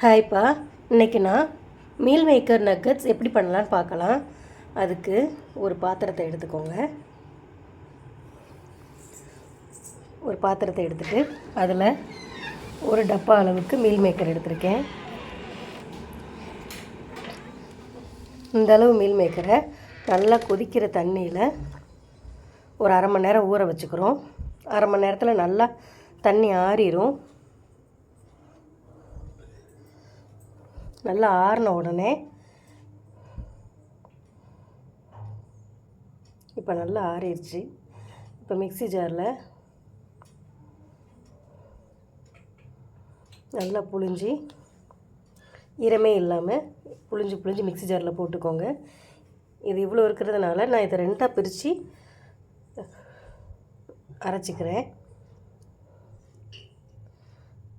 ஹாய்ப்பா இன்னைக்கு நான் meal maker nuggets எப்படி பண்ணலான்னு பார்க்கலாம். அதுக்கு ஒரு பாத்திரத்தை எடுத்துக்கோங்க. ஒரு பாத்திரத்தை எடுத்துட்டு அதில் ஒரு டப்பா அளவுக்கு மீல் மேக்கர் எடுத்திருக்கேன். இந்த அளவு மீல் மேக்கரை நல்லா கொதிக்கிற தண்ணியில் ஒரு அரை மணி நேரம் ஊற வச்சுக்கிறோம். அரை மணி நேரத்தில் நல்லா தண்ணி ஆறிடும் நல்லா ஆறின உடனே இப்போ நல்லா ஆறிடுச்சு. இப்போ மிக்ஸி ஜாரில் நல்லா புழிஞ்சி ஈரமே இல்லாமல் புழிஞ்சு புழிஞ்சு மிக்ஸி ஜாரில் போட்டுக்கோங்க. இது இவ்வளோ இருக்கிறதுனால நான் இதை ரெண்டாக பிரித்து அரைச்சிக்கிறேன்.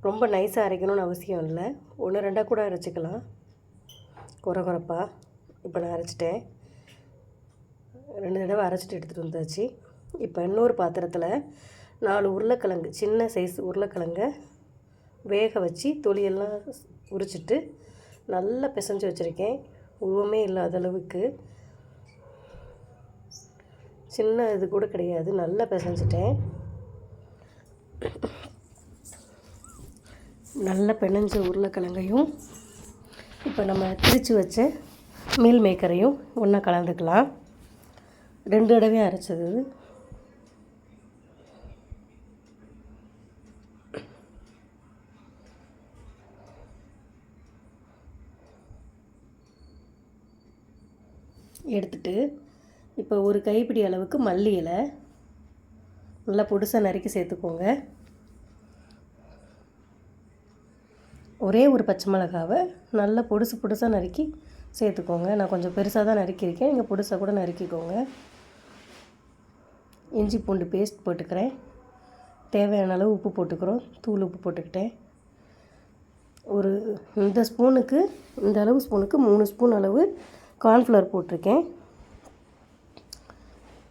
ரொம்ப நைஸாக அரைக்கணும்னு அவசியம் இல்லை. ஒன்று ரெண்டாக கூட அரைச்சிக்கலாம். குறை குறைப்பா. இப்போ நான் அரைச்சிட்டேன். ரெண்டு தடவை அரைச்சிட்டு எடுத்துகிட்டு வந்தாச்சு. இப்போ இன்னொரு பாத்திரத்தில் நாலு உருளைக்கிழங்கு சின்ன சைஸ் உருளைக்கிழங்க வேக வச்சு தொலியெல்லாம் உரிச்சிட்டு நல்லா பிசைஞ்சு வச்சுருக்கேன். உருவமே இல்லாத அளவுக்கு. சின்ன இது கூட கிடையாது. நல்லா பிசைஞ்சிட்டேன். நல்ல பிணைஞ்ச உருளைக்கிழங்கையும் இப்போ நம்ம திரித்து வச்ச மீல் மேக்கரையும் ஒன்றா கலந்துக்கலாம். ரெண்டு தடவையும் அரைச்சது எடுத்துட்டு இப்போ ஒரு கைப்பிடி அளவுக்கு மல்லி இலை. நல்லா பொடிசாக நறுக்கி சேர்த்துக்கோங்க. ஒரே ஒரு பச்சை மிளகாவை நல்லா பொடுசு பொடுசாக நறுக்கி சேர்த்துக்கோங்க. நான் கொஞ்சம் பெருசாக தான் நறுக்கியிருக்கேன். நீங்கள் பொடுசாக கூட நறுக்கிக்கோங்க. இஞ்சி பூண்டு பேஸ்ட் போட்டுக்கிறேன். தேவையான அளவு உப்பு போட்டுக்கிறோம். தூள் உப்பு போட்டுக்கிட்டேன். ஒரு இந்த ஸ்பூனுக்கு இந்த அளவு ஸ்பூனுக்கு மூணு ஸ்பூன் அளவு கார்ன்ஃப்ளவர் போட்டிருக்கேன்.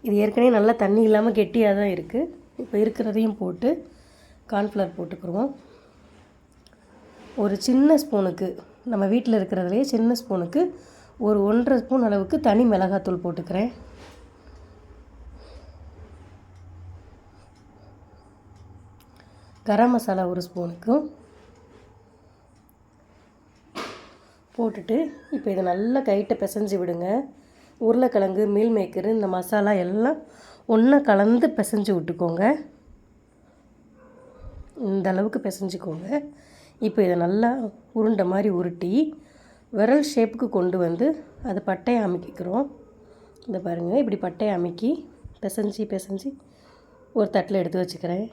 இது ஏற்கனவே நல்லா தண்ணி இல்லாமல் கெட்டியாக தான் இருக்குது இப்போ இருக்கிறதையும் போட்டு கார்ன்ஃப்ளவர் போட்டுக்கிறோம் ஒரு சின்ன ஸ்பூனுக்கு நம்ம வீட்டில் இருக்கிறதுலையே சின்ன ஸ்பூனுக்கு ஒரு ஒன்றரை ஸ்பூன் அளவுக்கு தனி மிளகாத்தூள் போட்டுக்கிறேன். கரம் மசாலா ஒரு ஸ்பூனுக்கும் போட்டுட்டு இப்போ இதை நல்லா கைட்டை பிசைஞ்சு விடுங்க. உருளைக்கிழங்கு மீல் மேக்கரு இந்த மசாலா எல்லாம் ஒன்றா கலந்து பிசைஞ்சு விட்டுக்கோங்க. இந்த அளவுக்கு பிசைஞ்சுக்கோங்க. இப்போ இதை நல்லா உருண்டை மாதிரி உருட்டி விரல் ஷேப்புக்கு கொண்டு வந்து அதை பட்டையை அமைக்கிக்கிறோம். இந்த பாருங்கள் இப்படி பட்டையை அமைக்கி பிசைஞ்சி பிசைஞ்சி ஒரு தட்டில் எடுத்து வச்சுக்கிறேன்.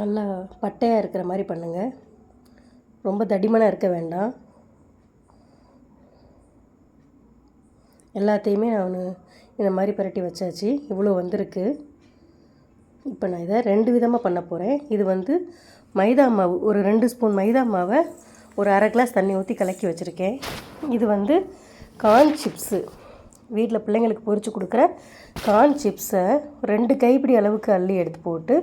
நல்லா பட்டையாக இருக்கிற மாதிரி பண்ணுங்கள் ரொம்ப தடிமனாக இருக்க வேண்டாம். எல்லாத்தையுமே நான் இந்த மாதிரி பரட்டி வச்சாச்சு. இவ்வளோ வந்திருக்கு. இப்போ நான் இதை ரெண்டு விதமாக பண்ண போகிறேன். இது வந்து மைதா மாவு ஒரு ரெண்டு ஸ்பூன் மைதா மாவை ஒரு அரை கிளாஸ் தண்ணி ஊற்றி கலக்கி வச்சுருக்கேன். இது வந்து கார்ன் சிப்ஸு. வீட்டில் பிள்ளைங்களுக்கு பொரித்து கொடுக்குற கார்ன் சிப்ஸை ரெண்டு கைப்பிடி அளவுக்கு அள்ளி எடுத்து போட்டு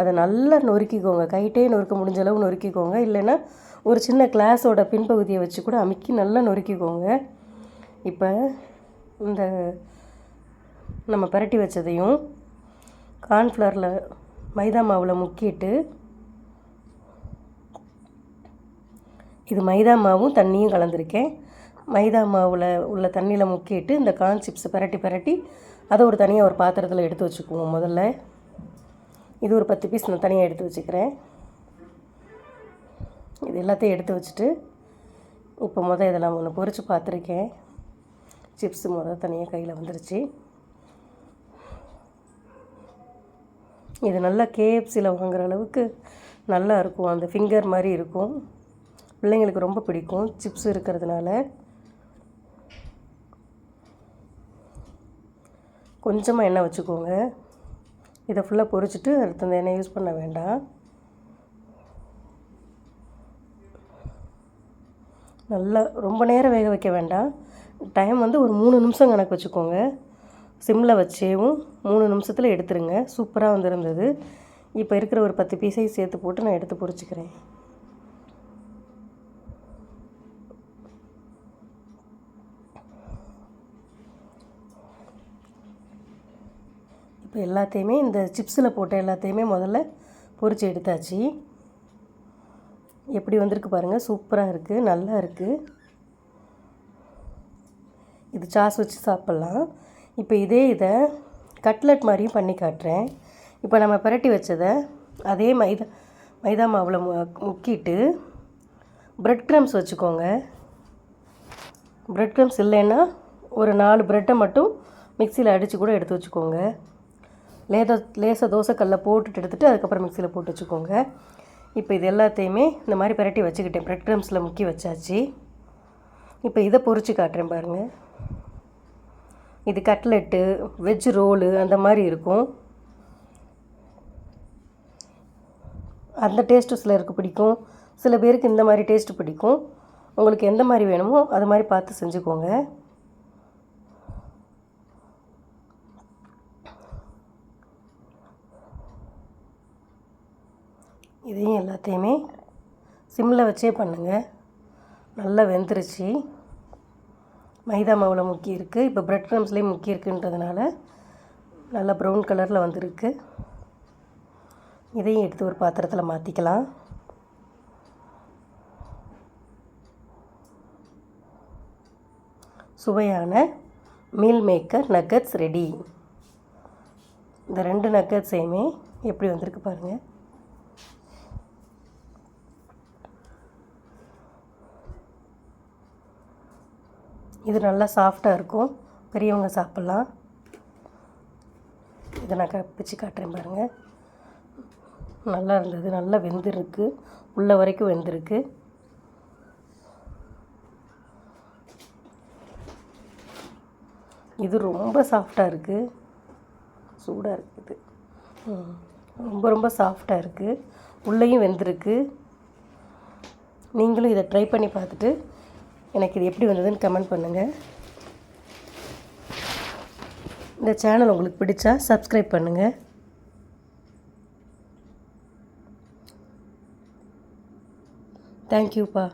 அதை நல்லா நொறுக்கிக்கோங்க. கைட்டே நொறுக்க முடிஞ்ச அளவு நொறுக்கிக்கோங்க. இல்லைன்னா ஒரு சின்ன கிளாஸோட பின்பகுதியை வச்சு கூட அமுக்கி நல்லா நொறுக்கிக்கோங்க. இப்போ இந்த நம்ம பரட்டி வச்சதையும் கார்ன்ஃப்ளவரில் மைதா மாவில் முக்கிட்டு இது மைதா மாவும் தண்ணியும் கலந்துருக்கேன். மைதா மாவில் உள்ள தண்ணியில் முக்கிட்டு இந்த கார்ன் சிப்ஸை பரட்டி பரட்டி அதை ஒரு தனியாக ஒரு பாத்திரத்தில் எடுத்து வச்சுக்குவோம் முதல்ல. இது ஒரு பத்து பீஸ் நான் தனியாக எடுத்து வச்சுக்கிறேன். இது எல்லாத்தையும் எடுத்து வச்சுட்டு இப்போ முதல் இதெல்லாம் ஒன்று பொறிச்சு பார்த்துருக்கேன் சிப்ஸு முதல் தனியாக கையில் வந்துருச்சு. இது நல்லா கேஎஃப்சியில் வாங்குற அளவுக்கு நல்லா இருக்கும். அந்த ஃபிங்கர் மாதிரி இருக்கும். பிள்ளைங்களுக்கு ரொம்ப பிடிக்கும். சிப்ஸ் இருக்கிறதுனால. கொஞ்சமாக எண்ணெய் வச்சுக்கோங்க. இதை ஃபுல்லாக பொரிச்சிட்டு அடுத்த அந்த எண்ணெய் யூஸ் பண்ண வேண்டாம். நல்லா ரொம்ப நேரம் வேக வைக்க வேண்டாம். டைம் வந்து ஒரு மூணு நிமிஷம் கணக்கு வச்சுக்கோங்க. சிம்மில் வச்சேவும் மூணு நிமிஷத்தில் எடுத்துருங்க. சூப்பராக வந்திருந்தது. இப்போ இருக்கிற ஒரு பத்து பீஸையும் சேர்த்து போட்டு நான் எடுத்து பொறிச்சிக்கிறேன் இப்போ எல்லாத்தையுமே இந்த சிப்ஸில் போட்ட எல்லாத்தையுமே முதல்ல பொறிச்சு எடுத்தாச்சு. எப்படி வந்திருக்கு பாருங்கள் சூப்பராக இருக்குது நல்லா இருக்குது இது சாஸ் வச்சு சாப்பிட்லாம். இப்போ இதே இதை கட்லெட் மாதிரியும் பண்ணி காட்டுறேன். இப்போ நம்ம பிரட்டி வச்சதை அதே மைதா மைதா மாவில் மு முக்கிட்டு ப்ரெட் க்ரம்ஸ் வச்சுக்கோங்க. ப்ரெட் க்ரம்ஸ் இல்லைன்னா ஒரு நாலு ப்ரெட்டை மட்டும் மிக்சியில் அடித்து கூட எடுத்து வச்சுக்கோங்க. லேத லேசாக தோசைக்கல்லில் போட்டுட்டு எடுத்துகிட்டு அதுக்கப்புறம் மிக்சியில் போட்டு வச்சுக்கோங்க. இப்போ இது எல்லாத்தையுமே இந்த மாதிரி பிரட்டி வச்சுக்கிட்டேன். ப்ரெட் க்ரம்ஸில் முக்கி வச்சாச்சு. இப்போ இதை பொறிச்சு காட்டுறேன் பாருங்கள் இது கட்லெட்டு வெஜ் ரோலு அந்த மாதிரி இருக்கும். அந்த டேஸ்ட்டு சிலருக்கு பிடிக்கும். சில பேருக்கு இந்த மாதிரி டேஸ்ட்டு பிடிக்கும். உங்களுக்கு எந்த மாதிரி வேணுமோ அது மாதிரி பார்த்து செஞ்சுக்கோங்க. இதையும் எல்லாத்தையுமே சிம்மில் வச்சே பண்ணுங்கள் நல்லா வெந்துருச்சு. மைதா மாவில் முக்கி இருக்குது இப்போ ப்ரெட் க்ரம்ஸ்லேயும் முக்கி இருக்குன்றதுனால நல்லா ப்ரௌன் கலரில் வந்திருக்கு. இதையும் எடுத்து ஒரு பாத்திரத்தில் மாற்றிக்கலாம் சுவையான மீல் மேக்கர் நக்கட்ஸ் ரெடி இந்த ரெண்டு நக்கட்ஸையுமே எப்படி வந்திருக்கு பாருங்கள் இது நல்லா சாஃப்டாக இருக்கும். பெரியவங்க சாப்பிட்லாம். இதை நான் க பிச்சு காட்டுறேன் பாருங்கள் நல்லா இருந்தது. நல்லா வெந்திருக்கு. உள்ள வரைக்கும் வெந்திருக்கு. இது ரொம்ப சாஃப்டாக இருக்குது சூடாக இருக்குது ரொம்ப ரொம்ப சாஃப்டாக இருக்குது உள்ளேயும் வெந்திருக்கு. நீங்களும் இதை ட்ரை பண்ணி பார்த்துட்டு எனக்கு இது எப்படி வந்ததுன்னு கமெண்ட் பண்ணுங்கள் இந்த சேனல் உங்களுக்கு பிடிச்சா சப்ஸ்கிரைப் பண்ணுங்கள் தேங்க்யூப்பா